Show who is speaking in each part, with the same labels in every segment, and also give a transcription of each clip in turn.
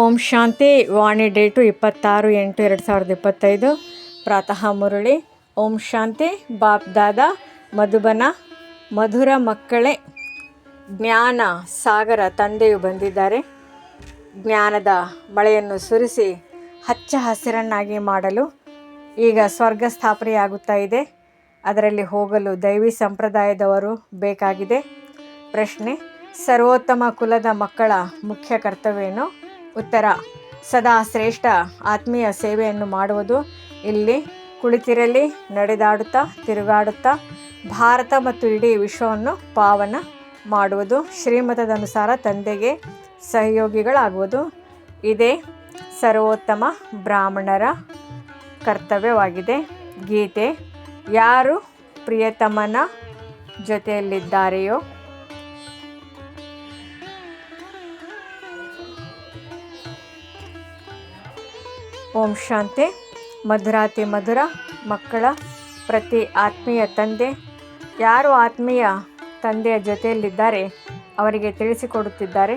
Speaker 1: ಓಂ ಶಾಂತಿ, ವಾಣಿ date ಇಪ್ಪತ್ತಾರು ಎಂಟು ಎರಡು ಸಾವಿರದ ಇಪ್ಪತ್ತೈದು. ಪ್ರಾತಃ ಮುರಳಿ, ಓಂ ಶಾಂತಿ, ಬಾಪ್ ದಾದ, ಮಧುಬನ, ಮಧುರ ಮಕ್ಕಳೇ. ಜ್ಞಾನ ಸಾಗರ ತಂದೆಯು ಬಂದಿದ್ದಾರೆ. ಜ್ಞಾನದ ಮಳೆಯನ್ನು ಸುರಿಸಿ ಹಚ್ಚ ಹಸಿರನ್ನಾಗಿ ಮಾಡಲು ಈಗ ಸ್ವರ್ಗ ಸ್ಥಾಪನೆಯಾಗುತ್ತಾ ಇದೆ. ಅದರಲ್ಲಿ ಹೋಗಲು ದೈವಿ ಸಂಪ್ರದಾಯದವರು ಬೇಕಾಗಿದೆ. ಪ್ರಶ್ನೆ, ಸರ್ವೋತ್ತಮ ಕುಲದ ಮಕ್ಕಳ ಮುಖ್ಯ ಕರ್ತವ್ಯವೇನು ಉತ್ತರ. ಸದಾ ಶ್ರೇಷ್ಠ ಆತ್ಮೀಯ ಸೇವೆಯನ್ನು ಮಾಡುವುದು ಇಲ್ಲಿ ಕುಳಿತಿರಲಿ, ನಡೆದಾಡುತ್ತಾ, ತಿರುಗಾಡುತ್ತಾ, ಭಾರತ ಮತ್ತು ಇಡೀ ವಿಶ್ವವನ್ನು ಪಾವನ ಮಾಡುವುದು, ಶ್ರೀಮತದನುಸಾರ ತಂದೆಗೆ ಸಹಯೋಗಿಗಳಾಗುವುದು. ಇದೇ ಸರ್ವೋತ್ತಮ ಬ್ರಾಹ್ಮಣರ ಕರ್ತವ್ಯವಾಗಿದೆ. ಗೀತೆ, ಯಾರು ಪ್ರಿಯತಮನ ಜೊತೆಯಲ್ಲಿದ್ದಾರೆಯೋ ಓಂ ಶಾಂತಿ. ಮಧುರಾತಿ ಮಧುರ, ಮಕ್ಕಳ ಪ್ರತಿ ಆತ್ಮೀಯ ತಂದೆ. ಯಾರು ಆತ್ಮೀಯ ತಂದೆಯ ಜೊತೆಯಲ್ಲಿದ್ದಾರೆ ಅವರಿಗೆ ತಿಳಿಸಿಕೊಡುತ್ತಿದ್ದಾರೆ.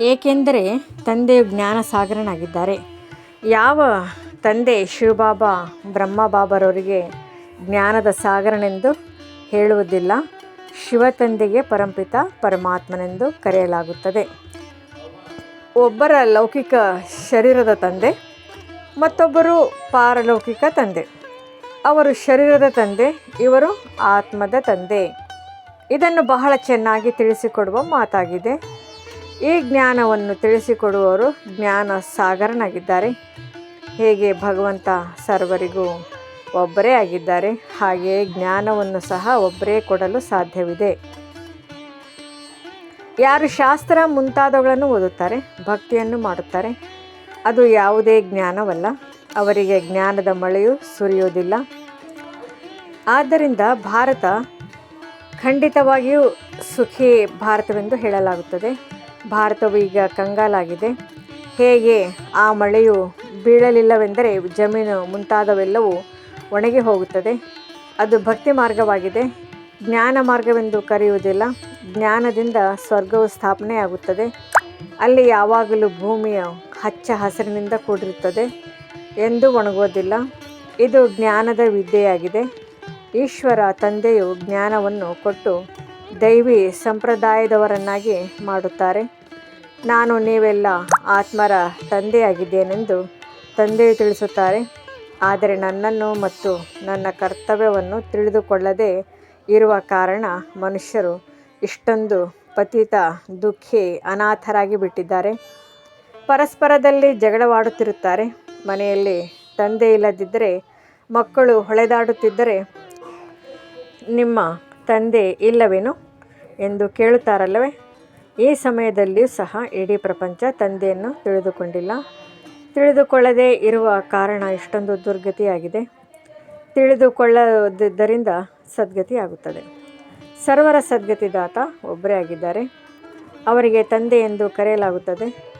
Speaker 1: ಏಕೆಂದರೆ ತಂದೆಯು ಜ್ಞಾನ ಸಾಗರನಾಗಿದ್ದಾರೆ ಯಾವ ತಂದೆ ಶಿವಬಾಬಾ, ಬ್ರಹ್ಮಬಾಬರವರಿಗೆ ಜ್ಞಾನದ ಸಾಗರನೆಂದು ಹೇಳುವುದಿಲ್ಲ. ಶಿವ ತಂದೆಗೆ ಪರಂಪಿತ ಪರಮಾತ್ಮನೆಂದು ಕರೆಯಲಾಗುತ್ತದೆ. ಒಬ್ಬರ ಲೌಕಿಕ ಶರೀರದ ತಂದೆ, ಮತ್ತೊಬ್ಬರು ಪಾರಲೌಕಿಕ ತಂದೆ. ಅವರು ಶರೀರದ ತಂದೆ, ಇವರು ಆತ್ಮದ ತಂದೆ. ಇದನ್ನು ಬಹಳ ಚೆನ್ನಾಗಿ ತಿಳಿಸಿಕೊಡುವ ಮಾತಾಗಿದೆ. ಈ ಜ್ಞಾನವನ್ನು ತಿಳಿಸಿಕೊಡುವವರು ಜ್ಞಾನ ಸಾಗರನಾಗಿದ್ದಾರೆ. ಹೇಗೆ ಭಗವಂತ ಸರ್ವರಿಗೂ ಒಬ್ಬರೇ ಆಗಿದ್ದಾರೆ, ಹಾಗೆಯೇ ಜ್ಞಾನವನ್ನು ಸಹ ಒಬ್ಬರೇ ಕೊಡಲು ಸಾಧ್ಯವಿದೆ. ಯಾರು ಶಾಸ್ತ್ರ ಮುಂತಾದವುಗಳನ್ನು ಓದುತ್ತಾರೆ, ಭಕ್ತಿಯನ್ನು ಮಾಡುತ್ತಾರೆ. ಅದು ಯಾವುದೇ ಜ್ಞಾನವಲ್ಲ. ಅವರಿಗೆ ಜ್ಞಾನದ ಮಳೆಯು ಸುರಿಯುವುದಿಲ್ಲ. ಆದ್ದರಿಂದ ಭಾರತ ಖಂಡಿತವಾಗಿಯೂ ಸುಖಿ ಭಾರತವೆಂದು ಹೇಳಲಾಗುತ್ತದೆ. ಭಾರತವು ಈಗ ಕಂಗಾಲಾಗಿದೆ. ಹೇಗೆ ಆ ಮಳೆಯು ಬೀಳಲಿಲ್ಲವೆಂದರೆ ಜಮೀನು ಮುಂತಾದವೆಲ್ಲವೂ ಒಣಗಿ ಹೋಗುತ್ತದೆ. ಅದು ಭಕ್ತಿ ಮಾರ್ಗವಾಗಿದೆ ಜ್ಞಾನ ಮಾರ್ಗವೆಂದು ಕರೆಯುವುದಿಲ್ಲ. ಜ್ಞಾನದಿಂದ ಸ್ವರ್ಗವು ಸ್ಥಾಪನೆಯಾಗುತ್ತದೆ ಅಲ್ಲಿ ಯಾವಾಗಲೂ ಭೂಮಿಯ ಹಚ್ಚ ಹಸಿರಿನಿಂದ ಕೂಡಿರುತ್ತದೆ ಎಂದು ಒಣಗೋದಿಲ್ಲ ಇದು ಜ್ಞಾನದ ವಿದ್ಯೆಯಾಗಿದೆ. ಈಶ್ವರ ತಂದೆಯು ಜ್ಞಾನವನ್ನು ಕೊಟ್ಟು ದೈವಿ ಸಂಪ್ರದಾಯದವರನ್ನಾಗಿ ಮಾಡುತ್ತಾರೆ. ನಾನು ನೀವೆಲ್ಲ ಆತ್ಮರ ತಂದೆಯಾಗಿದ್ದೇನೆಂದು ತಂದೆಯು ತಿಳಿಸುತ್ತಾರೆ. ಆದರೆ ನನ್ನನ್ನು ಮತ್ತು ನನ್ನ ಕರ್ತವ್ಯವನ್ನು ತಿಳಿದುಕೊಳ್ಳದೆ ಇರುವ ಕಾರಣ ಮನುಷ್ಯರು ಇಷ್ಟೊಂದು ಪತಿತ, ದುಃಖಿ, ಅನಾಥರಾಗಿ ಬಿಟ್ಟಿದ್ದಾರೆ. ಪರಸ್ಪರದಲ್ಲಿ ಜಗಳವಾಡುತ್ತಿರುತ್ತಾರೆ. ಮನೆಯಲ್ಲಿ ತಂದೆ ಇಲ್ಲದಿದ್ದರೆ, ಮಕ್ಕಳು ಹೊಳೆದಾಡುತ್ತಿದ್ದರೆ ನಿಮ್ಮ ತಂದೆ ಇಲ್ಲವೇನು ಎಂದು ಕೇಳುತ್ತಾರಲ್ಲವೇ? ಈ ಸಮಯದಲ್ಲಿಯೂ ಸಹ ಇಡೀ ಪ್ರಪಂಚ ತಂದೆಯನ್ನು ತಿಳಿದುಕೊಂಡಿಲ್ಲ. ತಿಳಿದುಕೊಳ್ಳದೇ ಇರುವ ಕಾರಣ ಇಷ್ಟೊಂದು ದುರ್ಗತಿಯಾಗಿದೆ. ತಿಳಿದುಕೊಳ್ಳದಿದ್ದರಿಂದ ಸದ್ಗತಿ ಆಗುತ್ತದೆ. ಸರ್ವರ ಸದ್ಗತಿದಾತ ಒಬ್ಬರೇ ಆಗಿದ್ದಾರೆ. ಅವರಿಗೆ ತಂದೆ ಎಂದು ಕರೆಯಲಾಗುತ್ತದೆ.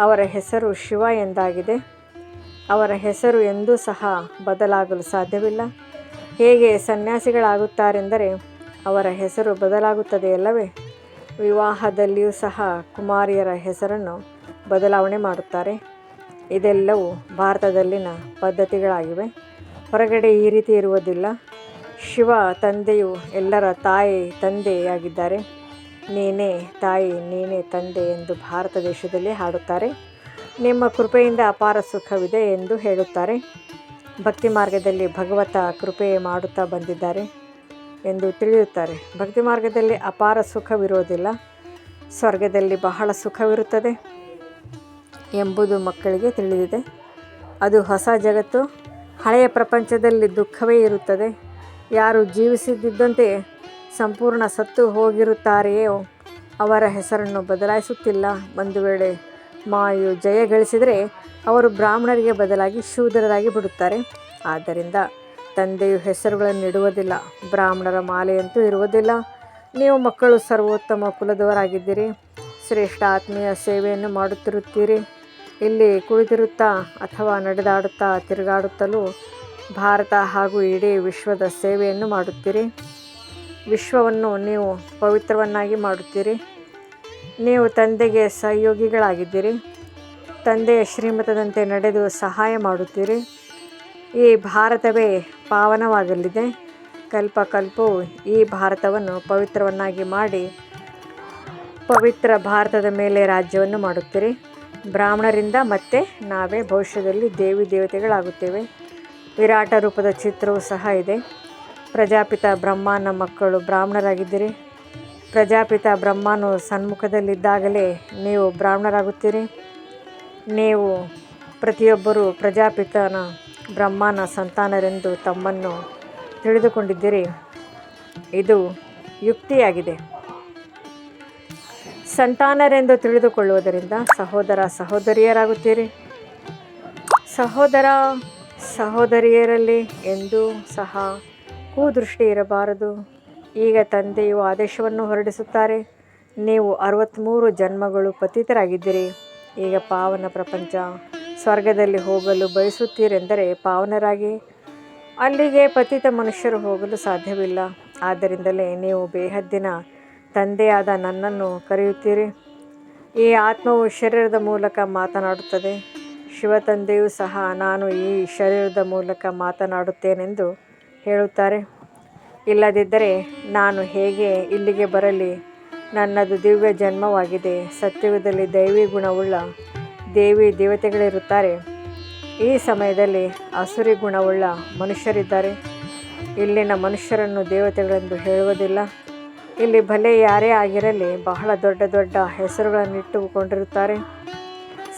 Speaker 1: ಅವರ ಹೆಸರು ಶಿವ ಎಂದಾಗಿದೆ. ಅವರ ಹೆಸರು ಎಂದೂ ಸಹ ಬದಲಾಗಲು ಸಾಧ್ಯವಿಲ್ಲ. ಹೇಗೆ ಸನ್ಯಾಸಿಗಳಾಗುತ್ತಾರೆಂದರೆ, ಅವರ ಹೆಸರು ಬದಲಾಗುತ್ತದೆಯಲ್ಲವೇ ವಿವಾಹದಲ್ಲಿಯೂ ಸಹ ಕುಮಾರಿಯರ ಹೆಸರನ್ನು ಬದಲಾವಣೆ ಮಾಡುತ್ತಾರೆ. ಇದೆಲ್ಲವೂ ಭಾರತದಲ್ಲಿನ ಪದ್ಧತಿಗಳಾಗಿವೆ. ಹೊರಗಡೆ ಈ ರೀತಿ ಇರುವುದಿಲ್ಲ. ಶಿವ ತಂದೆಯು ಎಲ್ಲರ ತಾಯಿ ತಂದೆಯಾಗಿದ್ದಾರೆ. ನೀನೇ ತಾಯಿ, ನೀನೇ ತಂದೆ ಎಂದು ಭಾರತ ದೇಶದಲ್ಲಿ ಹಾಡುತ್ತಾರೆ. ನಿಮ್ಮ ಕೃಪೆಯಿಂದ ಅಪಾರ ಸುಖವಿದೆ ಎಂದು ಹೇಳುತ್ತಾರೆ. ಭಕ್ತಿ ಮಾರ್ಗದಲ್ಲಿ ಭಗವತ ಕೃಪೆ ಮಾಡುತ್ತಾ ಬಂದಿದ್ದಾರೆ ಎಂದು ತಿಳಿಯುತ್ತಾರೆ. ಭಕ್ತಿ ಮಾರ್ಗದಲ್ಲಿ ಅಪಾರ ಸುಖವಿರೋದಿಲ್ಲ. ಸ್ವರ್ಗದಲ್ಲಿ ಬಹಳ ಸುಖವಿರುತ್ತದೆ ಎಂಬುದು ಮಕ್ಕಳಿಗೆ ತಿಳಿದಿದೆ. ಅದು ಹೊಸ ಜಗತ್ತು, ಹಳೆಯ ಪ್ರಪಂಚದಲ್ಲಿ ದುಃಖವೇ ಇರುತ್ತದೆ. ಯಾರು ಜೀವಿಸಿದ್ದಂತೆ ಸಂಪೂರ್ಣ ಸತ್ತು ಹೋಗಿರುತ್ತಾರೆಯೋ ಅವರ ಹೆಸರನ್ನು ಬದಲಾಯಿಸುತ್ತಿಲ್ಲ. ಒಂದು ವೇಳೆ ಮಾಯು ಜಯ ಗಳಿಸಿದರೆ ಅವರು ಬ್ರಾಹ್ಮಣರಿಗೆ ಬದಲಾಗಿ ಶೂದ್ರರಾಗಿ ಬಿಡುತ್ತಾರೆ. ಆದ್ದರಿಂದ ತಂದೆಯು ಹೆಸರುಗಳನ್ನು ಇಡುವುದಿಲ್ಲ, ಬ್ರಾಹ್ಮಣರ ಮಾಲೆಯಂತೂ ಇರುವುದಿಲ್ಲ. ನೀವು ಮಕ್ಕಳು ಸರ್ವೋತ್ತಮ ಕುಲದವರಾಗಿದ್ದೀರಿ, ಶ್ರೇಷ್ಠ ಆತ್ಮೀಯ ಸೇವೆಯನ್ನು ಮಾಡುತ್ತಿರುತ್ತೀರಿ. ಇಲ್ಲಿ ಕುಳಿತಿರುತ್ತಾ ಅಥವಾ ನಡೆದಾಡುತ್ತಾ ತಿರುಗಾಡುತ್ತಲೂ ಭಾರತ ಹಾಗೂ ಇಡೀ ವಿಶ್ವದ ಸೇವೆಯನ್ನು ಮಾಡುತ್ತೀರಿ. ವಿಶ್ವವನ್ನು ನೀವು ಪವಿತ್ರವನ್ನಾಗಿ ಮಾಡುತ್ತೀರಿ. ನೀವು ತಂದೆಗೆ ಸಹಯೋಗಿಗಳಾಗಿದ್ದೀರಿ. ತಂದೆಯ ಶ್ರೀಮತದಂತೆ ನಡೆದು ಸಹಾಯ ಮಾಡುತ್ತೀರಿ. ಈ ಭಾರತವೇ ಪಾವನವಾಗಲಿದೆ. ಕಲ್ಪ ಕಲ್ಪವು ಈ ಭಾರತವನ್ನು ಪವಿತ್ರವನ್ನಾಗಿ ಮಾಡಿ ಪವಿತ್ರ ಭಾರತದ ಮೇಲೆ ರಾಜ್ಯವನ್ನು ಮಾಡುತ್ತೀರಿ. ಬ್ರಾಹ್ಮಣರಿಂದ ಮತ್ತೆ ನಾವೇ ಭವಿಷ್ಯದಲ್ಲಿ ದೇವಿ ದೇವತೆಗಳಾಗುತ್ತೇವೆ. ವಿರಾಟ ರೂಪದ ಚಿತ್ರವೂ ಸಹ ಇದೆ. ಪ್ರಜಾಪಿತ ಬ್ರಹ್ಮನ ಮಕ್ಕಳು ಬ್ರಾಹ್ಮಣರಾಗಿದ್ದೀರಿ. ಪ್ರಜಾಪಿತ ಬ್ರಹ್ಮನು ಸನ್ಮುಖದಲ್ಲಿದ್ದಾಗಲೇ ನೀವು ಬ್ರಾಹ್ಮಣರಾಗುತ್ತೀರಿ. ನೀವು ಪ್ರತಿಯೊಬ್ಬರೂ ಪ್ರಜಾಪಿತನ ಬ್ರಹ್ಮನ ಸಂತಾನರೆಂದು ತಮ್ಮನ್ನು ತಿಳಿದುಕೊಂಡಿದ್ದೀರಿ. ಇದು ಯುಕ್ತಿಯಾಗಿದೆ. ಸಂತಾನರೆಂದು ತಿಳಿದುಕೊಳ್ಳುವುದರಿಂದ ಸಹೋದರ ಸಹೋದರಿಯರಾಗುತ್ತೀರಿ. ಸಹೋದರ ಸಹೋದರಿಯರಲ್ಲಿ ಎಂದೂ ಸಹ ಕುದೃಷ್ಟಿ ಇರಬಾರದು. ಈಗ ತಂದೆಯು ಆದೇಶವನ್ನು ಹೊರಡಿಸುತ್ತಾರೆ. ನೀವು ಅರವತ್ತ್ಮೂರು ಜನ್ಮಗಳು ಪತಿತರಾಗಿದ್ದೀರಿ. ಈಗ ಪಾವನ ಪ್ರಪಂಚ ಸ್ವರ್ಗದಲ್ಲಿ ಹೋಗಲು ಬಯಸುತ್ತೀರೆಂದರೆ ಪಾವನರಾಗಿ. ಅಲ್ಲಿಗೆ ಪತಿತ ಮನುಷ್ಯರು ಹೋಗಲು ಸಾಧ್ಯವಿಲ್ಲ. ಆದ್ದರಿಂದಲೇ ನೀವು ಬೇಹದ್ದಿನ ತಂದೆಯಾದ ನನ್ನನ್ನು ಕರೆಯುತ್ತೀರಿ. ಈ ಆತ್ಮವು ಶರೀರದ ಮೂಲಕ ಮಾತನಾಡುತ್ತದೆ. ಶಿವ ತಂದೆಯೂ ಸಹ ನಾನು ಈ ಶರೀರದ ಮೂಲಕ ಮಾತನಾಡುತ್ತೇನೆಂದು ಹೇಳುತ್ತಾರೆ. ಇಲ್ಲದಿದ್ದರೆ ನಾನು ಹೇಗೆ ಇಲ್ಲಿಗೆ ಬರಲಿ? ನನ್ನದು ದಿವ್ಯ ಜನ್ಮವಾಗಿದೆ. ಸತ್ಯದಲ್ಲಿ ದೈವಿ ಗುಣವುಳ್ಳ ದೇವಿ ದೇವತೆಗಳಿರುತ್ತಾರೆ. ಈ ಸಮಯದಲ್ಲಿ ಅಸುರಿ ಗುಣವುಳ್ಳ ಮನುಷ್ಯರಿದ್ದಾರೆ. ಇಲ್ಲಿನ ಮನುಷ್ಯರನ್ನು ದೇವತೆಗಳೆಂದು ಹೇಳುವುದಿಲ್ಲ. ಇಲ್ಲಿ ಭಲೆ ಯಾರೇ ಆಗಿರಲಿ ಬಹಳ ದೊಡ್ಡ ದೊಡ್ಡ ಹೆಸರುಗಳನ್ನು ಇಟ್ಟುಕೊಂಡಿರುತ್ತಾರೆ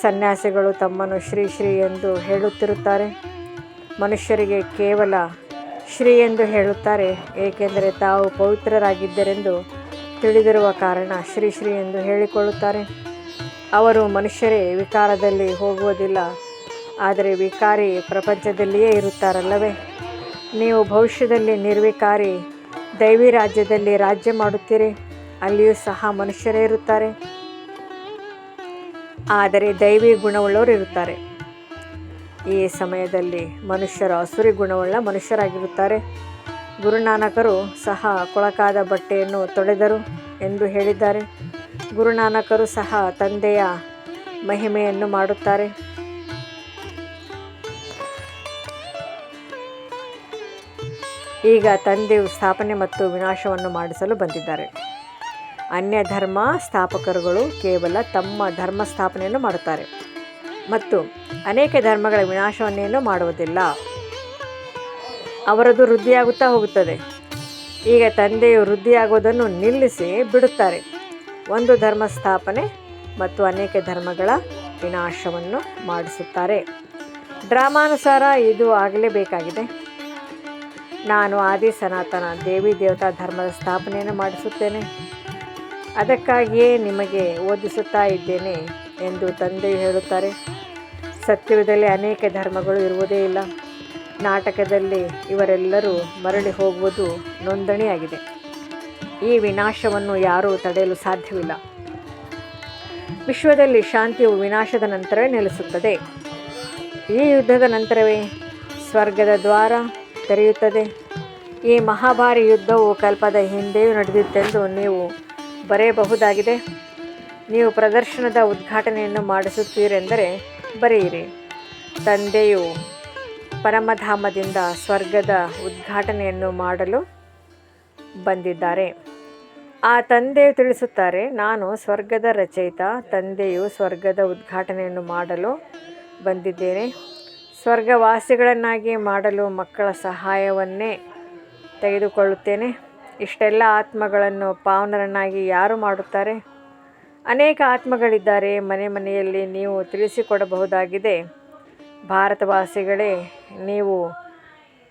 Speaker 1: ಸನ್ಯಾಸಿಗಳು ತಮ್ಮನ್ನು ಶ್ರೀ ಶ್ರೀ ಎಂದು ಹೇಳುತ್ತಿರುತ್ತಾರೆ. ಮನುಷ್ಯರಿಗೆ ಕೇವಲ ಶ್ರೀ ಎಂದು ಹೇಳುತ್ತಾರೆ, ಏಕೆಂದರೆ ತಾವು ಪವಿತ್ರರಾಗಿದ್ದರೆಂದು ತಿಳಿದಿರುವ ಕಾರಣ ಶ್ರೀ ಶ್ರೀ ಎಂದು ಹೇಳಿಕೊಳ್ಳುತ್ತಾರೆ. ಅವರು ಮನುಷ್ಯರೇ, ವಿಕಾರದಲ್ಲಿ ಹೋಗುವುದಿಲ್ಲ, ಆದರೆ ವಿಕಾರಿ ಪ್ರಪಂಚದಲ್ಲಿಯೇ ಇರುತ್ತಾರಲ್ಲವೇ? ನೀವು ಭವಿಷ್ಯದಲ್ಲಿ ನಿರ್ವಿಕಾರಿ ದೈವಿ ರಾಜ್ಯದಲ್ಲಿ ರಾಜ್ಯ ಮಾಡುತ್ತೀರಿ, ಅಲ್ಲಿಯೂ ಸಹ ಮನುಷ್ಯರೇ ಇರುತ್ತಾರೆ. ಆದರೆ ದೈವಿ ಗುಣವುಳ್ಳವರು ಇರುತ್ತಾರೆ. ಈ ಸಮಯದಲ್ಲಿ ಮನುಷ್ಯರು ಅಸುರಿ ಗುಣವುಳ್ಳ ಮನುಷ್ಯರಾಗಿರುತ್ತಾರೆ. ಗುರುನಾನಕರು ಸಹ ಕೊಳಕಾದ ಬಟ್ಟೆಯನ್ನು ತೊಳೆದರು ಎಂದು ಹೇಳಿದ್ದಾರೆ. ಗುರುನಾನಕರು ಸಹ ತಂದೆಯ ಮಹಿಮೆಯನ್ನು ಮಾಡುತ್ತಾರೆ. ಈಗ ತಂದೆಯು ಸ್ಥಾಪನೆ ಮತ್ತು ವಿನಾಶವನ್ನು ಮಾಡಿಸಲು ಬಂದಿದ್ದಾರೆ. ಅನ್ಯ ಧರ್ಮ ಸ್ಥಾಪಕರುಗಳು ಕೇವಲ ತಮ್ಮ ಧರ್ಮ ಸ್ಥಾಪನೆಯನ್ನು ಮಾಡುತ್ತಾರೆ. ಮತ್ತು ಅನೇಕ ಧರ್ಮಗಳ ವಿನಾಶವನ್ನೇನು ಮಾಡುವುದಿಲ್ಲ. ಅವರದು ವೃದ್ಧಿಯಾಗುತ್ತಾ ಹೋಗುತ್ತದೆ. ಈಗ ತಂದೆಯು ವೃದ್ಧಿಯಾಗುವುದನ್ನು ನಿಲ್ಲಿಸಿ ಬಿಡುತ್ತಾರೆ. ಒಂದು ಧರ್ಮ ಸ್ಥಾಪನೆ ಮತ್ತು ಅನೇಕ ಧರ್ಮಗಳ ವಿನಾಶವನ್ನು ಮಾಡಿಸುತ್ತಾರೆ. ಡ್ರಾಮಾನುಸಾರ ಇದು ಆಗಲೇಬೇಕಾಗಿದೆ. ನಾನು ಆದಿ ಸನಾತನ ದೇವಿ ದೇವತಾ ಧರ್ಮದ ಸ್ಥಾಪನೆಯನ್ನು ಮಾಡಿಸುತ್ತೇನೆ. ಅದಕ್ಕಾಗಿಯೇ ನಿಮಗೆ ಓದಿಸುತ್ತಾ ಇದ್ದೇನೆ ಎಂದು ತಂದೆ ಹೇಳುತ್ತಾರೆ. ಸತ್ಯದಲ್ಲಿ ಅನೇಕ ಧರ್ಮಗಳು ಇರುವುದೇ ಇಲ್ಲ. ನಾಟಕದಲ್ಲಿ ಇವರೆಲ್ಲರೂ ಮರಳಿ ಹೋಗುವುದು ನೋಂದಣಿಯಾಗಿದೆ. ಈ ವಿನಾಶವನ್ನು ಯಾರೂ ತಡೆಯಲು ಸಾಧ್ಯವಿಲ್ಲ. ವಿಶ್ವದಲ್ಲಿ ಶಾಂತಿಯು ವಿನಾಶದ ನಂತರವೇ ನೆಲೆಸುತ್ತದೆ. ಈ ಯುದ್ಧದ ನಂತರವೇ ಸ್ವರ್ಗದ ದ್ವಾರ ತೆರೆಯುತ್ತದೆ. ಈ ಮಹಾಭಾರಿ ಯುದ್ಧವು ಕಲ್ಪದ ಹಿಂದೆಯೂ ನಡೆದಿತ್ತೆಂದು ನೀವು ಬರೆಯಬಹುದಾಗಿದೆ. ನೀವು ಪ್ರದರ್ಶನದ ಉದ್ಘಾಟನೆಯನ್ನು ಮಾಡಿಸುತ್ತೀರೆಂದರೆ ಬರೆಯಿರಿ. ತಂದೆಯು ಪರಮಧಾಮದಿಂದ ಸ್ವರ್ಗದ ಉದ್ಘಾಟನೆಯನ್ನು ಮಾಡಲು ಬಂದಿದ್ದಾರೆ. ಆ ತಂದೆಯು ತಿಳಿಸುತ್ತಾರೆ, ನಾನು ಸ್ವರ್ಗದ ರಚಯಿತ, ತಂದೆಯು ಸ್ವರ್ಗದ ಉದ್ಘಾಟನೆಯನ್ನು ಮಾಡಲು ಬಂದಿದ್ದೇನೆ. ಸ್ವರ್ಗವಾಸಿಗಳನ್ನಾಗಿ ಮಾಡಲು ಮಕ್ಕಳ ಸಹಾಯವನ್ನೇ ತೆಗೆದುಕೊಳ್ಳುತ್ತೇನೆ. ಇಷ್ಟೆಲ್ಲ ಆತ್ಮಗಳನ್ನು ಪಾವನರನ್ನಾಗಿ ಯಾರು ಮಾಡುತ್ತಾರೆ? ಅನೇಕ ಆತ್ಮಗಳಿದ್ದಾರೆ, ಮನೆ ಮನೆಯಲ್ಲಿ ನೀವು ತಿಳಿಸಿಕೊಡಬಹುದಾಗಿದೆ. ಭಾರತವಾಸಿಗಳೇ, ನೀವು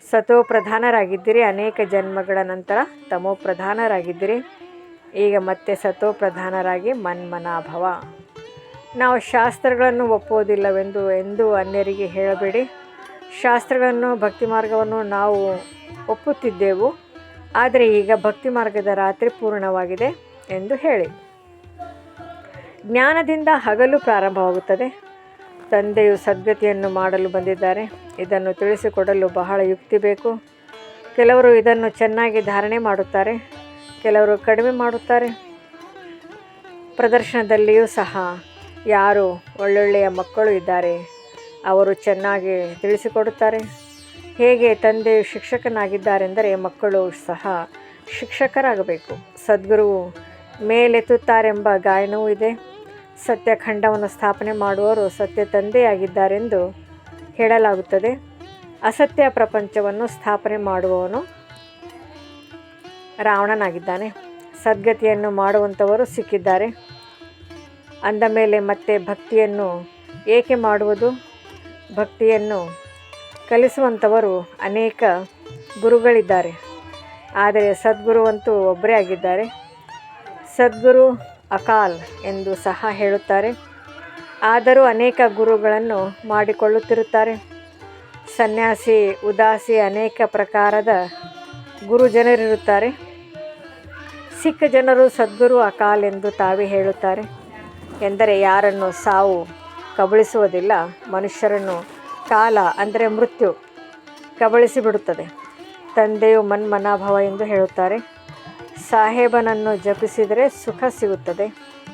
Speaker 1: ಸತೋ ಪ್ರಧಾನರಾಗಿದ್ದೀರಿ ಅನೇಕ ಜನ್ಮಗಳ ನಂತರ ತಮೋ ಪ್ರಧಾನರಾಗಿದ್ದೀರಿ ಈಗ ಮತ್ತೆ ಸತೋ ಪ್ರಧಾನರಾಗಿ ಮನ್ಮನಾಭವ. ನಾವು ಶಾಸ್ತ್ರಗಳನ್ನು ಒಪ್ಪುವುದಿಲ್ಲವೆಂದು ಎಂದು ಅನ್ಯರಿಗೆ ಹೇಳಬೇಡಿ. ಶಾಸ್ತ್ರಗಳನ್ನು ಭಕ್ತಿ ಮಾರ್ಗವನ್ನು ನಾವು ಒಪ್ಪುತ್ತಿದ್ದೆವು. ಆದರೆ ಈಗ ಭಕ್ತಿ ಮಾರ್ಗದ ರಾತ್ರಿ ಪೂರ್ಣವಾಗಿದೆ ಎಂದು ಹೇಳಿ. ಜ್ಞಾನದಿಂದ ಹಗಲು ಪ್ರಾರಂಭವಾಗುತ್ತದೆ. ತಂದೆಯು ಸದ್ಗತಿಯನ್ನು ಮಾಡಲು ಬಂದಿದ್ದಾರೆ. ಇದನ್ನು ತಿಳಿಸಿಕೊಡಲು ಬಹಳ ಯುಕ್ತಿ ಬೇಕು. ಕೆಲವರು ಇದನ್ನು ಚೆನ್ನಾಗಿ ಧಾರಣೆ ಮಾಡುತ್ತಾರೆ. ಕೆಲವರು ಕಡಿಮೆ ಮಾಡುತ್ತಾರೆ. ಪ್ರದರ್ಶನದಲ್ಲಿಯೂ ಸಹ ಯಾರು ಒಳ್ಳೊಳ್ಳೆಯ ಮಕ್ಕಳು ಇದ್ದಾರೆ. ಅವರು ಚೆನ್ನಾಗಿ ತಿಳಿಸಿಕೊಡುತ್ತಾರೆ. ಹೇಗೆ ತಂದೆ ಶಿಕ್ಷಕನಾಗಿದ್ದಾರೆಂದರೆ ಮಕ್ಕಳು ಸಹ ಶಿಕ್ಷಕರಾಗಬೇಕು. ಸದ್ಗುರು ಮೇಲೆತ್ತುತ್ತಾರೆಂಬ ಗಾಯನವೂ ಇದೆ. ಸತ್ಯಖಂಡವನ್ನು ಸ್ಥಾಪನೆ ಮಾಡುವವರು ಸತ್ಯ ತಂದೆಯಾಗಿದ್ದಾರೆಂದು ಹೇಳಲಾಗುತ್ತದೆ. ಅಸತ್ಯ ಪ್ರಪಂಚವನ್ನು ಸ್ಥಾಪನೆ ಮಾಡುವವನು ರಾವಣನಾಗಿದ್ದಾನೆ. ಸದ್ಗತಿಯನ್ನು ಮಾಡುವಂಥವರು ಸಿಕ್ಕಿದ್ದಾರೆ. ಅಂದ ಮೇಲೆ ಮತ್ತೆ ಭಕ್ತಿಯನ್ನು ಏಕೆ ಮಾಡುವುದು? ಭಕ್ತಿಯನ್ನು ಕಲಿಸುವಂಥವರು ಅನೇಕ ಗುರುಗಳಿದ್ದಾರೆ. ಆದರೆ ಸದ್ಗುರುವಂತೂ ಒಬ್ಬರೇ ಆಗಿದ್ದಾರೆ. ಸದ್ಗುರು ಅಕಾಲ್ ಎಂದು ಸಹ ಹೇಳುತ್ತಾರೆ. ಆದರೂ ಅನೇಕ ಗುರುಗಳನ್ನು ಮಾಡಿಕೊಳ್ಳುತ್ತಿರುತ್ತಾರೆ. ಸನ್ಯಾಸಿ, ಉದಾಸಿ ಅನೇಕ ಪ್ರಕಾರದ ಗುರುಜನರಿರುತ್ತಾರೆ ಸಿಖ್ ಜನರು ಸದ್ಗುರು ಅಕಾಲ್ ಎಂದು ತಾವೇ ಹೇಳುತ್ತಾರೆ. ಎಂದರೆ ಯಾರನ್ನು ಸಾವು ಕಬಳಿಸುವುದಿಲ್ಲ, ಮನುಷ್ಯರನ್ನು ಕಾಲ, ಅಂದರೆ ಮೃತ್ಯು, ಕಬಳಿಸಿಬಿಡುತ್ತದೆ. ತಂದೆಯು ಮನ್ಮನಾಭವ ಎಂದು ಹೇಳುತ್ತಾರೆ. ಸಾಹೇಬನನ್ನು ಜಪಿಸಿದರೆ ಸುಖ ಸಿಗುತ್ತದೆ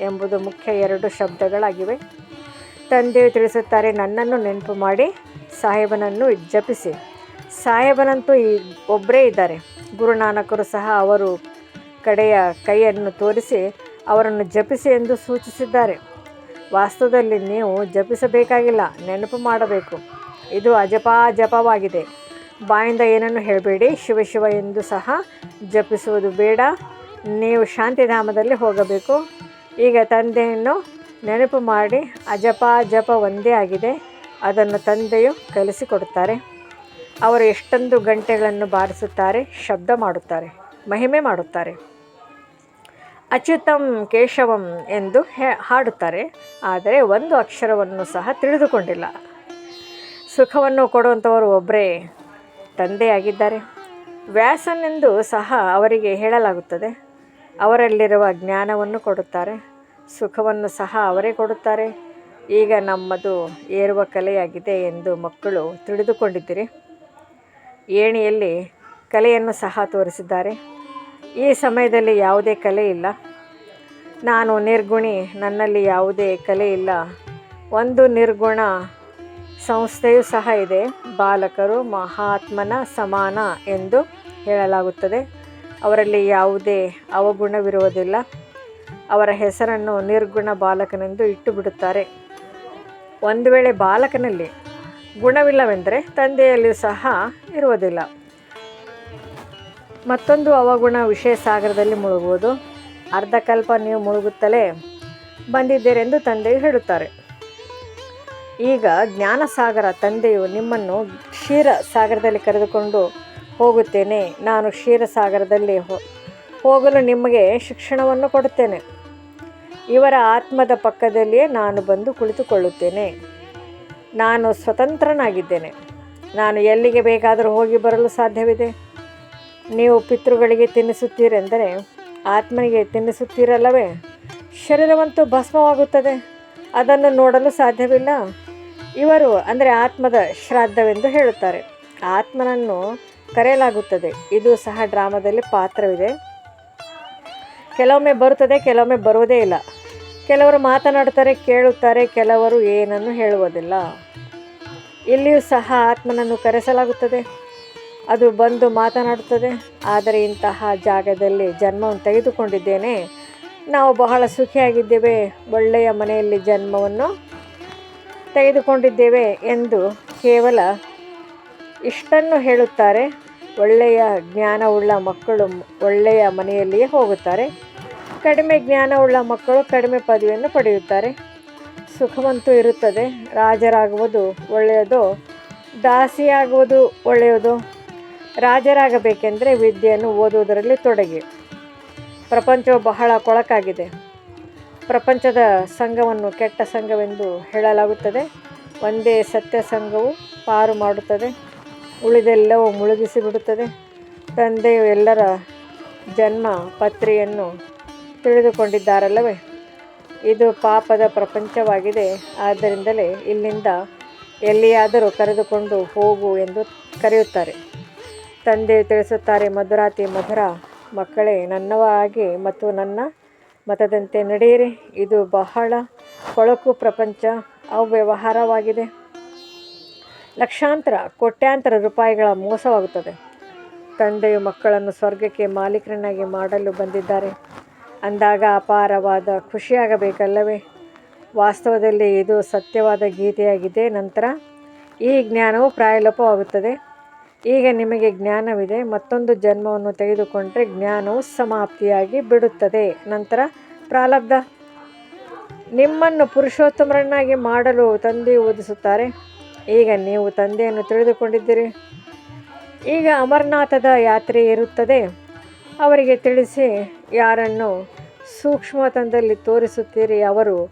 Speaker 1: ಎಂಬುದು ಮುಖ್ಯ ಎರಡು ಶಬ್ದಗಳಾಗಿವೆ. ತಂದೆಯು ತಿಳಿಸುತ್ತಾರೆ, ನನ್ನನ್ನು ನೆನಪು ಮಾಡಿ, ಸಾಹೇಬನನ್ನು ಜಪಿಸಿ. ಸಾಹೇಬನಂತೂ ಈ ಒಬ್ಬರೇ ಇದ್ದಾರೆ. ಗುರುನಾನಕರು ಸಹ ಅವರು ಕಡೆಯ ಕೈಯನ್ನು ತೋರಿಸಿ ಅವರನ್ನು ಜಪಿಸಿ ಎಂದು ಸೂಚಿಸಿದ್ದಾರೆ. ವಾಸ್ತವದಲ್ಲಿ ನೀವು ಜಪಿಸಬೇಕಾಗಿಲ್ಲ, ನೆನಪು ಮಾಡಬೇಕು. ಇದು ಅಜಪಾಜಪವಾಗಿದೆ. ಬಾಯಿಂದ ಏನನ್ನು ಹೇಳಬೇಡಿ, ಶಿವ ಶಿವ ಎಂದು ಸಹ ಜಪಿಸುವುದು ಬೇಡ. ನೀವು ಶಾಂತಿಧಾಮದಲ್ಲಿ ಹೋಗಬೇಕು. ಈಗ ತಂದೆಯನ್ನು ನೆನಪು ಮಾಡಿ ಅಜಪ ಜಪ ಒಂದೇ ಆಗಿದೆ. ಅದನ್ನು ತಂದೆಯು ಕಲಿಸಿಕೊಡುತ್ತಾರೆ. ಅವರು ಎಷ್ಟೊಂದು ಗಂಟೆಗಳನ್ನು ಬಾರಿಸುತ್ತಾರೆ, ಶಬ್ದ ಮಾಡುತ್ತಾರೆ, ಮಹಿಮೆ ಮಾಡುತ್ತಾರೆ. ಅಚ್ಯುತಂ ಕೇಶವಂ ಎಂದು ಹಾಡುತ್ತಾರೆ. ಆದರೆ ಒಂದು ಅಕ್ಷರವನ್ನು ಸಹ ತಿಳಿದುಕೊಂಡಿಲ್ಲ. ಸುಖವನ್ನು ಕೊಡುವಂಥವರು ಒಬ್ಬರೇ ತಂದೆಯಾಗಿದ್ದಾರೆ. ವ್ಯಾಸನೆಂದು ಸಹ ಅವರಿಗೆ ಹೇಳಲಾಗುತ್ತದೆ. ಅವರಲ್ಲಿರುವ ಜ್ಞಾನವನ್ನು ಕೊಡುತ್ತಾರೆ. ಸುಖವನ್ನು ಸಹ ಅವರೇ ಕೊಡುತ್ತಾರೆ. ಈಗ ನಮ್ಮದು ಏರುವ ಕಲೆಯಾಗಿದೆ ಎಂದು ಮಕ್ಕಳು ತಿಳಿದುಕೊಂಡಿದ್ದೀರಿ. ಏಣಿಯಲ್ಲಿ ಕಲೆಯನ್ನು ಸಹ ತೋರಿಸಿದ್ದಾರೆ. ಈ ಸಮಯದಲ್ಲಿ ಯಾವುದೇ ಕಲೆ ಇಲ್ಲ. ನಾನು ನಿರ್ಗುಣಿ, ನನ್ನಲ್ಲಿ ಯಾವುದೇ ಕಲೆ ಇಲ್ಲ. ಒಂದು ನಿರ್ಗುಣ ಸಂಸ್ಥೆಯೂ ಸಹ ಇದೆ. ಬಾಲಕರು ಮಹಾತ್ಮನ ಸಮಾನ ಎಂದು ಹೇಳಲಾಗುತ್ತದೆ. ಅವರಲ್ಲಿ ಯಾವುದೇ ಅವಗುಣವಿರುವುದಿಲ್ಲ. ಅವರ ಹೆಸರನ್ನು ನಿರ್ಗುಣ ಬಾಲಕನೆಂದು ಇಟ್ಟು ಬಿಡುತ್ತಾರೆ ಒಂದು ವೇಳೆ ಬಾಲಕನಲ್ಲಿ ಗುಣವಿಲ್ಲವೆಂದರೆ ತಂದೆಯಲ್ಲಿಯೂ ಸಹ ಇರುವುದಿಲ್ಲ. ಮತ್ತೊಂದು ಅವಗುಣ ವಿಷಯ ಸಾಗರದಲ್ಲಿ ಮುಳುಗುವುದು. ಅರ್ಧಕಲ್ಪ ನೀವು ಮುಳುಗುತ್ತಲೇ ಬಂದಿದ್ದೀರೆಂದು ತಂದೆಯು ಹೇಳುತ್ತಾರೆ. ಈಗ ಜ್ಞಾನಸಾಗರ ತಂದೆಯು ನಿಮ್ಮನ್ನು ಕ್ಷೀರ ಸಾಗರದಲ್ಲಿ ಕರೆದುಕೊಂಡು ಹೋಗುತ್ತೇನೆ. ನಾನು ಕ್ಷೀರಸಾಗರದಲ್ಲಿ ಹೋಗಲು ನಿಮಗೆ ಶಿಕ್ಷಣವನ್ನು ಕೊಡುತ್ತೇನೆ. ಇವರ ಆತ್ಮದ ಪಕ್ಕದಲ್ಲಿಯೇ ನಾನು ಬಂದು ಕುಳಿತುಕೊಳ್ಳುತ್ತೇನೆ. ನಾನು ಸ್ವತಂತ್ರನಾಗಿದ್ದೇನೆ. ನಾನು ಎಲ್ಲಿಗೆ ಬೇಕಾದರೂ ಹೋಗಿ ಬರಲು ಸಾಧ್ಯವಿದೆ. ನೀವು ಪಿತೃಗಳಿಗೆ ತಿನ್ನಿಸುತ್ತೀರೆಂದರೆ ಆತ್ಮನಿಗೆ ತಿನ್ನಿಸುತ್ತೀರಲ್ಲವೇ? ಶರೀರವಂತೂ ಭಸ್ಮವಾಗುತ್ತದೆ. ಅದನ್ನು ನೋಡಲು ಸಾಧ್ಯವಿಲ್ಲ. ಇವರು ಅಂದರೆ ಆತ್ಮದ ಶ್ರಾದ್ದವೆಂದು ಹೇಳುತ್ತಾರೆ. ಆತ್ಮನನ್ನು ಕರೆಯಲಾಗುತ್ತದೆ. ಇದು ಸಹ ಡ್ರಾಮಾದಲ್ಲಿ ಪಾತ್ರವಿದೆ. ಕೆಲವೊಮ್ಮೆ ಬರುತ್ತದೆ, ಕೆಲವೊಮ್ಮೆ ಬರುವುದೇ ಇಲ್ಲ. ಕೆಲವರು ಮಾತನಾಡುತ್ತಾರೆ, ಕೇಳುತ್ತಾರೆ, ಕೆಲವರು ಏನನ್ನು ಹೇಳುವುದಿಲ್ಲ. ಇಲ್ಲಿಯೂ ಸಹ ಆತ್ಮನನ್ನು ಕರೆಸಲಾಗುತ್ತದೆ. ಅದು ಬಂದು ಮಾತನಾಡುತ್ತದೆ. ಆದರೆ ಇಂತಹ ಜಾಗದಲ್ಲಿ ಜನ್ಮವನ್ನು ತೆಗೆದುಕೊಂಡಿದ್ದೇನೆ. ನಾವು ಬಹಳ ಸುಖಿಯಾಗಿದ್ದೇವೆ, ಒಳ್ಳೆಯ ಮನೆಯಲ್ಲಿ ಜನ್ಮವನ್ನು ತೆಗೆದುಕೊಂಡಿದ್ದೇವೆ ಎಂದು ಕೇವಲ ಇಷ್ಟನ್ನು ಹೇಳುತ್ತಾರೆ. ಒಳ್ಳೆಯ ಜ್ಞಾನವುಳ್ಳ ಮಕ್ಕಳು ಒಳ್ಳೆಯ ಮನೆಯಲ್ಲಿಯೇ ಹೋಗುತ್ತಾರೆ. ಕಡಿಮೆ ಜ್ಞಾನವುಳ್ಳ ಮಕ್ಕಳು ಕಡಿಮೆ ಪದವಿಯನ್ನು ಪಡೆಯುತ್ತಾರೆ. ಸುಖವಂತೂ ಇರುತ್ತದೆ. ರಾಜರಾಗುವುದು ಒಳ್ಳೆಯದು, ದಾಸಿಯಾಗುವುದು ಒಳ್ಳೆಯದು, ರಾಜರಾಗಬೇಕೆಂದರೆ ವಿದ್ಯೆಯನ್ನು ಓದುವುದರಲ್ಲಿ ತೊಡಗಿ ಪ್ರಪಂಚವು ಬಹಳ ಕೊಳಕಾಗಿದೆ. ಪ್ರಪಂಚದ ಸಂಘವನ್ನು ಕೆಟ್ಟ ಸಂಘವೆಂದು ಹೇಳಲಾಗುತ್ತದೆ. ಒಂದೇ ಸತ್ಯ ಸಂಘವು ಪಾರು ಮಾಡುತ್ತದೆ. ಉಳಿದೆಲ್ಲವೂ ಮುಳುಗಿಸಿ ಬಿಡುತ್ತದೆ. ತಂದೆಯು ಎಲ್ಲರ ಜನ್ಮ ಪತ್ರಿಯನ್ನು ತಿಳಿದುಕೊಂಡಿದ್ದಾರಲ್ಲವೇ? ಇದು ಪಾಪದ ಪ್ರಪಂಚವಾಗಿದೆ. ಆದ್ದರಿಂದಲೇ ಇಲ್ಲಿಂದ ಎಲ್ಲಿಯಾದರೂ ಕರೆದುಕೊಂಡು ಹೋಗು ಎಂದು ಕರೆಯುತ್ತಾರೆ. ತಂದೆ ತಿಳಿಸುತ್ತಾರೆ, ಮಧುರಾತಿ ಮಧುರ ಮಕ್ಕಳೇ ನನ್ನವಾಗಿ ಮತ್ತು ನನ್ನ ಮತದಂತೆ ನಡೆಯಿರಿ. ಇದು ಬಹಳ ಕೊಳಕು ಪ್ರಪಂಚ ಅವ್ಯವಹಾರವಾಗಿದೆ ಲಕ್ಷಾಂತರ, ಕೋಟ್ಯಾಂತರ ರೂಪಾಯಿಗಳ ಮೋಸವಾಗುತ್ತದೆ. ತಂದೆಯು ಮಕ್ಕಳನ್ನು ಸ್ವರ್ಗಕ್ಕೆ ಮಾಲೀಕರನ್ನಾಗಿ ಮಾಡಲು ಬಂದಿದ್ದಾರೆ. ಅಂದಾಗ ಅಪಾರವಾದ ಖುಷಿಯಾಗಬೇಕಲ್ಲವೇ? ವಾಸ್ತವದಲ್ಲಿ ಇದು ಸತ್ಯವಾದ ಗೀತೆಯಾಗಿದೆ. ನಂತರ ಈ ಜ್ಞಾನವು ಪ್ರಾಯಲೋಪವಾಗುತ್ತದೆ. ಈಗ ನಿಮಗೆ ಜ್ಞಾನವಿದೆ. ಮತ್ತೊಂದು ಜನ್ಮವನ್ನು ತೆಗೆದುಕೊಂಡರೆ ಜ್ಞಾನವು ಸಮಾಪ್ತಿಯಾಗಿ ಬಿಡುತ್ತದೆ. ನಂತರ ಪ್ರಾಲಬ್ಧ ನಿಮ್ಮನ್ನು ಪುರುಷೋತ್ತಮರನ್ನಾಗಿ ಮಾಡಲು ತಂದೆ ಓದಿಸುತ್ತಾರೆ. ಈಗ ನೀವು ತಂದೆಯನ್ನು ತಿಳಿದುಕೊಂಡಿದ್ದೀರಿ. ಈಗ ಅಮರನಾಥದ ಯಾತ್ರೆ ಇರುತ್ತದೆ. ಅವರಿಗೆ ತಿಳಿಸಿ ಯಾರನ್ನು ಸೂಕ್ಷ್ಮತನದಲ್ಲಿ ತೋರಿಸುತ್ತೀರಿ. ಅವರು,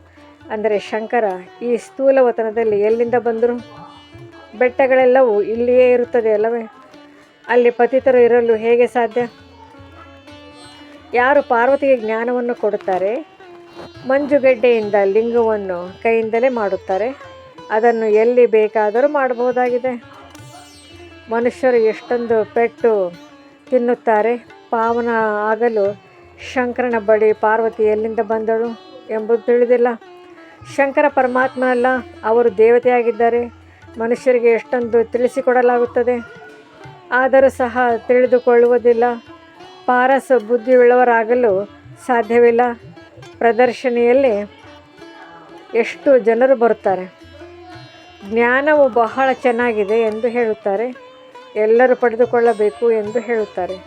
Speaker 1: ಅಂದರೆ ಶಂಕರ, ಈ ಸ್ಥೂಲವತನದಲ್ಲಿ ಎಲ್ಲಿಂದ ಬಂದರು? ಬೆಟ್ಟಗಳೆಲ್ಲವೂ ಇಲ್ಲಿಯೇ ಇರುತ್ತದೆ ಅಲ್ಲವೇ? ಅಲ್ಲಿ ಪತಿತರು ಇರಲು ಹೇಗೆ ಸಾಧ್ಯ? ಯಾರು ಪಾರ್ವತಿಗೆ ಜ್ಞಾನವನ್ನು ಕೊಡುತ್ತಾರೆ? ಮಂಜುಗಡ್ಡೆಯಿಂದ ಲಿಂಗವನ್ನು ಕೈಯಿಂದಲೇ ಮಾಡುತ್ತಾರೆ. ಅದನ್ನು ಎಲ್ಲಿ ಬೇಕಾದರೂ ಮಾಡಬಹುದಾಗಿದೆ. ಮನುಷ್ಯರು ಎಷ್ಟೊಂದು ಪೆಟ್ಟು ತಿನ್ನುತ್ತಾರೆ. ಪಾವನ ಆಗಲು ಶಂಕರನ ಬಳಿ ಪಾರ್ವತಿ ಎಲ್ಲಿಂದ ಬಂದಳು ಎಂಬುದು ತಿಳಿದಿಲ್ಲ. ಶಂಕರ ಪರಮಾತ್ಮ ಅಲ್ಲ, ಅವರು ದೇವತೆಯಾಗಿದ್ದಾರೆ. ಮನುಷ್ಯರಿಗೆ ಎಷ್ಟೊಂದು ತಿಳಿಸಿಕೊಡಲಾಗುತ್ತದೆ. ಆದರೂ ಸಹ ತಿಳಿದುಕೊಳ್ಳುವುದಿಲ್ಲ. ಪಾರಸ ಬುದ್ಧಿಯುಳ್ಳವರಾಗಲು ಸಾಧ್ಯವಿಲ್ಲ. ಪ್ರದರ್ಶನೆಯಲ್ಲಿ ಎಷ್ಟು ಜನರು ಬರುತ್ತಾರೆ. ಜ್ಞಾನವು ಬಹಳ ಚೆನ್ನಾಗಿದೆ ಎಂದು ಹೇಳುತ್ತಾರೆ. ಎಲ್ಲರೂ ಪಡೆದುಕೊಳ್ಳಬೇಕು ಎಂದು ಹೇಳುತ್ತಾರೆ.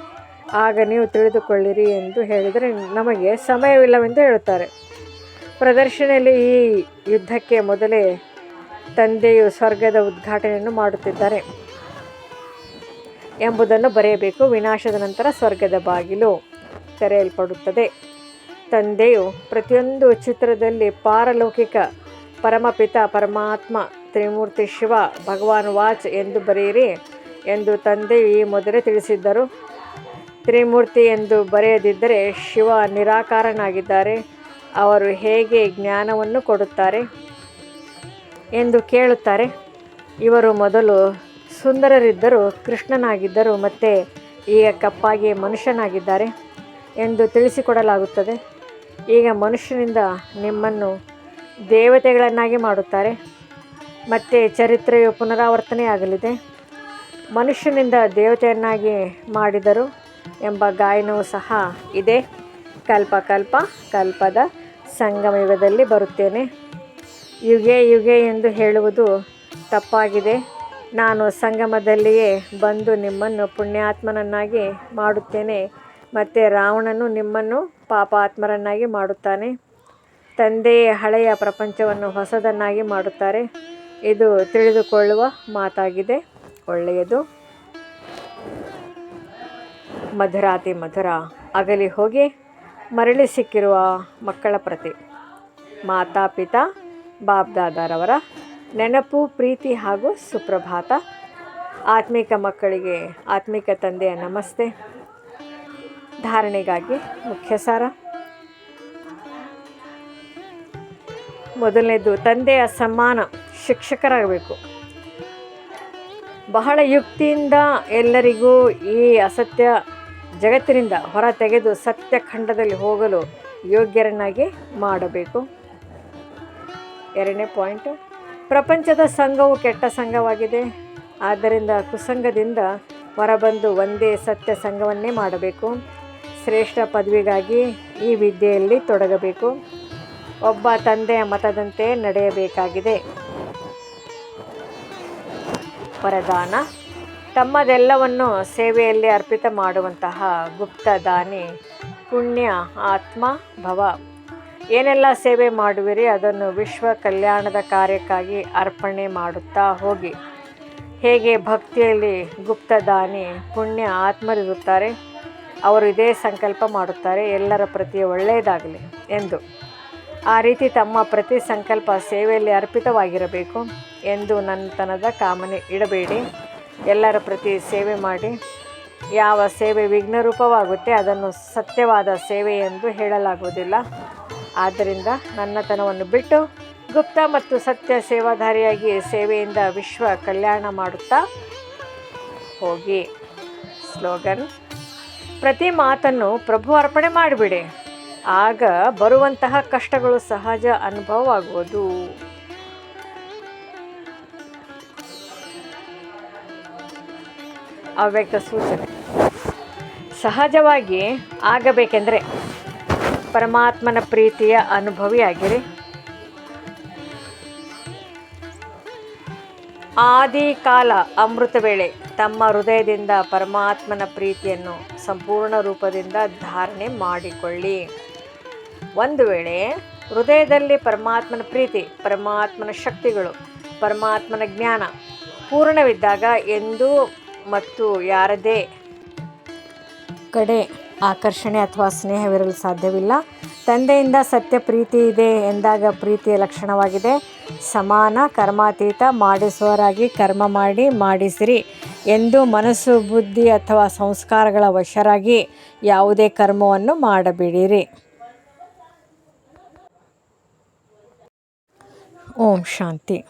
Speaker 1: ಆಗ ನೀವು ತಿಳಿದುಕೊಳ್ಳಿರಿ ಎಂದು ಹೇಳಿದರೆ ನಮಗೆ ಸಮಯವಿಲ್ಲವೆಂದು ಹೇಳುತ್ತಾರೆ. ಪ್ರದರ್ಶನೆಯಲ್ಲಿ ಈ ಯುದ್ಧಕ್ಕೆ ಮೊದಲೇ ತಂದೆಯು ಸ್ವರ್ಗದ ಉದ್ಘಾಟನೆಯನ್ನು ಮಾಡುತ್ತಿದ್ದಾರೆ ಎಂಬುದನ್ನು ಬರೆಯಬೇಕು. ವಿನಾಶದ ನಂತರ ಸ್ವರ್ಗದ ಬಾಗಿಲು ತೆರೆಯಲ್ಪಡುತ್ತದೆ. ತಂದೆಯು ಪ್ರತಿಯೊಂದು ಚಿತ್ರದಲ್ಲಿ ಪಾರಲೌಕಿಕ ಪರಮಪಿತ, ಪರಮಾತ್ಮ, ತ್ರಿಮೂರ್ತಿ ಶಿವ, ಭಗವಾನ್ ವಾಚ್ ಎಂದು ಬರೆಯಿರಿ ಎಂದು ತಂದೆಯು ಈ ಮೊದಲೇ ತಿಳಿಸಿದ್ದರು. ತ್ರಿಮೂರ್ತಿ ಎಂದು ಬರೆಯದಿದ್ದರೆ ಶಿವ ನಿರಾಕಾರನಾಗಿದ್ದಾರೆ. ಅವರು ಹೇಗೆ ಜ್ಞಾನವನ್ನು ಕೊಡುತ್ತಾರೆ? ಎಂದು ಕೇಳುತ್ತಾರೆ. ಇವರು ಮೊದಲು ಸುಂದರರಿದ್ದರು ಕೃಷ್ಣನಾಗಿದ್ದರು ಮತ್ತು ಈಗ ಕಪ್ಪಾಗಿ ಮನುಷ್ಯನಾಗಿದ್ದಾರೆ ಎಂದು ತಿಳಿಸಿಕೊಡಲಾಗುತ್ತದೆ. ಈಗ ಮನುಷ್ಯನಿಂದ ನಿಮ್ಮನ್ನು ದೇವತೆಗಳನ್ನಾಗಿ ಮಾಡುತ್ತಾರೆ. ಮತ್ತು ಚರಿತ್ರೆಯು ಪುನರಾವರ್ತನೆಯಾಗಲಿದೆ. ಮನುಷ್ಯನಿಂದ ದೇವತೆಯನ್ನಾಗಿ ಮಾಡಿದರು ಎಂಬ ಗಾಯನವೂ ಸಹ ಇದೆ. ಕಲ್ಪ ಕಲ್ಪ ಕಲ್ಪದ ಸಂಗಮಯುಗದಲ್ಲಿ ಬರುತ್ತೇನೆ. ಯುಗೆ ಯುಗೆ ಎಂದು ಹೇಳುವುದು ತಪ್ಪಾಗಿದೆ. ನಾನು ಸಂಗಮದಲ್ಲಿಯೇ ಬಂದು ನಿಮ್ಮನ್ನು ಪುಣ್ಯಾತ್ಮನನ್ನಾಗಿ ಮಾಡುತ್ತೇನೆ, ಮತ್ತು ರಾವಣನು ನಿಮ್ಮನ್ನು ಪಾಪಾತ್ಮರನ್ನಾಗಿ ಮಾಡುತ್ತಾನೆ. ತಂದೆಯೇ ಹಳೆಯ ಪ್ರಪಂಚವನ್ನು ಹೊಸದನ್ನಾಗಿ ಮಾಡುತ್ತಾರೆ. ಇದು ತಿಳಿದುಕೊಳ್ಳುವ ಮಾತಾಗಿದೆ. ಒಳ್ಳೆಯದು. ಮಧುರಾತಿ ಮಧುರ, ಅಗಲಿ ಹೋಗಿ ಮರಳಿ ಸಿಕ್ಕಿರುವ ಮಕ್ಕಳ ಪ್ರತಿ. ಮಾತಾಪಿತಾ ಬಾಬ್ದಾದಾರವರ ನೆನಪು, ಪ್ರೀತಿ ಹಾಗೂ ಸುಪ್ರಭಾತ. ಆತ್ಮಿಕ ಮಕ್ಕಳಿಗೆ ಆತ್ಮಿಕ ತಂದೆಯ ನಮಸ್ತೆ. ಧಾರಣೆಗಾಗಿ ಮುಖ್ಯ ಸಾರ. ಮೊದಲನೇದು, ತಂದೆಯ ಸಮ್ಮಾನ ಶಿಕ್ಷಕರಾಗಬೇಕು. ಬಹಳ ಯುಕ್ತಿಯಿಂದ ಎಲ್ಲರಿಗೂ ಈ ಅಸತ್ಯ ಜಗತ್ತಿನಿಂದ ಹೊರ ತೆಗೆದು ಸತ್ಯ ಖಂಡದಲ್ಲಿ ಹೋಗಲು ಯೋಗ್ಯರನ್ನಾಗಿ ಮಾಡಬೇಕು. ಎರಡನೇ ಪಾಯಿಂಟ್. ಪ್ರಪಂಚದ ಸಂಘವು ಕೆಟ್ಟ ಸಂಘವಾಗಿದೆ. ಆದ್ದರಿಂದ ಕುಸಂಗದಿಂದ ಹೊರಬಂದು ಒಂದೇ ಸತ್ಯ ಸಂಘವನ್ನೇ ಮಾಡಬೇಕು. ಶ್ರೇಷ್ಠ ಪದವಿಗಾಗಿ ಈ ವಿದ್ಯೆಯಲ್ಲಿ ತೊಡಗಬೇಕು. ಒಬ್ಬ ತಂದೆಯ ಮತದಂತೆ ನಡೆಯಬೇಕಾಗಿದೆ. ವರದಾನ. ತಮ್ಮದೆಲ್ಲವನ್ನು ಸೇವೆಯಲ್ಲಿ ಅರ್ಪಿತ ಮಾಡುವಂತಹ ಗುಪ್ತದಾನಿ ಪುಣ್ಯ ಆತ್ಮ ಭವ. ಏನೆಲ್ಲ ಸೇವೆ ಮಾಡುವಿರಿ, ಅದನ್ನು ವಿಶ್ವ ಕಲ್ಯಾಣದ ಕಾರ್ಯಕ್ಕಾಗಿ ಅರ್ಪಣೆ ಮಾಡುತ್ತಾ ಹೋಗಿ. ಹೇಗೆ ಭಕ್ತಿಯಲ್ಲಿ ಗುಪ್ತದಾನಿ ಪುಣ್ಯ ಆತ್ಮರಿರುತ್ತಾರೆ, ಅವರು ಇದೇ ಸಂಕಲ್ಪ ಮಾಡುತ್ತಾರೆ, ಎಲ್ಲರ ಪ್ರತಿ ಒಳ್ಳೆಯದಾಗಲಿ ಎಂದು. ಆ ರೀತಿ ತಮ್ಮ ಪ್ರತಿ ಸಂಕಲ್ಪ ಸೇವೆಯಲ್ಲಿ ಅರ್ಪಿತವಾಗಿರಬೇಕು ಎಂದು ನನ್ನತನದ ಕಾಮನೆ ಇಡಬೇಡಿ. ಎಲ್ಲರ ಪ್ರತಿ ಸೇವೆ ಮಾಡಿ. ಯಾವ ಸೇವೆ ವಿಘ್ನರೂಪವಾಗುತ್ತೆ, ಅದನ್ನು ಸತ್ಯವಾದ ಸೇವೆ ಎಂದು ಹೇಳಲಾಗುವುದಿಲ್ಲ. ಆದ್ದರಿಂದ ನನ್ನತನವನ್ನು ಬಿಟ್ಟು ಗುಪ್ತ ಮತ್ತು ಸತ್ಯ ಸೇವಾಧಾರಿಯಾಗಿ ಸೇವೆಯಿಂದ ವಿಶ್ವ ಕಲ್ಯಾಣ ಮಾಡುತ್ತಾ ಹೋಗಿ. ಸ್ಲೋಗನ್, ಪ್ರತಿ ಮಾತನ್ನು ಪ್ರಭು ಅರ್ಪಣೆ ಮಾಡಿಬಿಡಿ. ಆಗ ಬರುವಂತಹ ಕಷ್ಟಗಳು ಸಹಜ ಅನುಭವವಾಗುವುದು. ಅವ್ಯಕ್ತ ಸೂಚನೆ. ಸಹಜವಾಗಿ ಆಗಬೇಕೆಂದರೆ ಪರಮಾತ್ಮನ ಪ್ರೀತಿಯ ಅನುಭವಿಯಾಗಿರಿ ಆದಿ ಕಾಲ ಅಮೃತ ವೇಳೆ ತಮ್ಮ ಹೃದಯದಿಂದ ಪರಮಾತ್ಮನ ಪ್ರೀತಿಯನ್ನು ಸಂಪೂರ್ಣ ರೂಪದಿಂದ ಧಾರಣೆ ಮಾಡಿಕೊಳ್ಳಿ. ಒಂದು ವೇಳೆ ಹೃದಯದಲ್ಲಿ ಪರಮಾತ್ಮನ ಪ್ರೀತಿ, ಪರಮಾತ್ಮನ ಶಕ್ತಿಗಳು, ಪರಮಾತ್ಮನ ಜ್ಞಾನ ಪೂರ್ಣವಿದ್ದಾಗ ಎಂದೂ ಮತ್ತು ಯಾರದೇ ಕಡೆ ಆಕರ್ಷಣೆ ಅಥವಾ ಸ್ನೇಹವಿರಲು ಸಾಧ್ಯವಿಲ್ಲ. ತಂದೆಯಿಂದ ಸತ್ಯ ಪ್ರೀತಿ ಇದೆ ಎಂದಾಗ ಪ್ರೀತಿಯ ಲಕ್ಷಣವಾಗಿದೆ. ಸಮಾನ, ಕರ್ಮಾತೀತ ಮಾಡಿಸುವರಾಗಿ ಕರ್ಮ ಮಾಡಿ, ಮಾಡಿಸಿರಿ ಎಂದು ಮನಸ್ಸು, ಬುದ್ಧಿ ಅಥವಾ ಸಂಸ್ಕಾರಗಳ ವಶರಾಗಿ ಯಾವುದೇ ಕರ್ಮವನ್ನು ಮಾಡಬೇಡಿರಿ. ಓಂ ಶಾಂತಿ.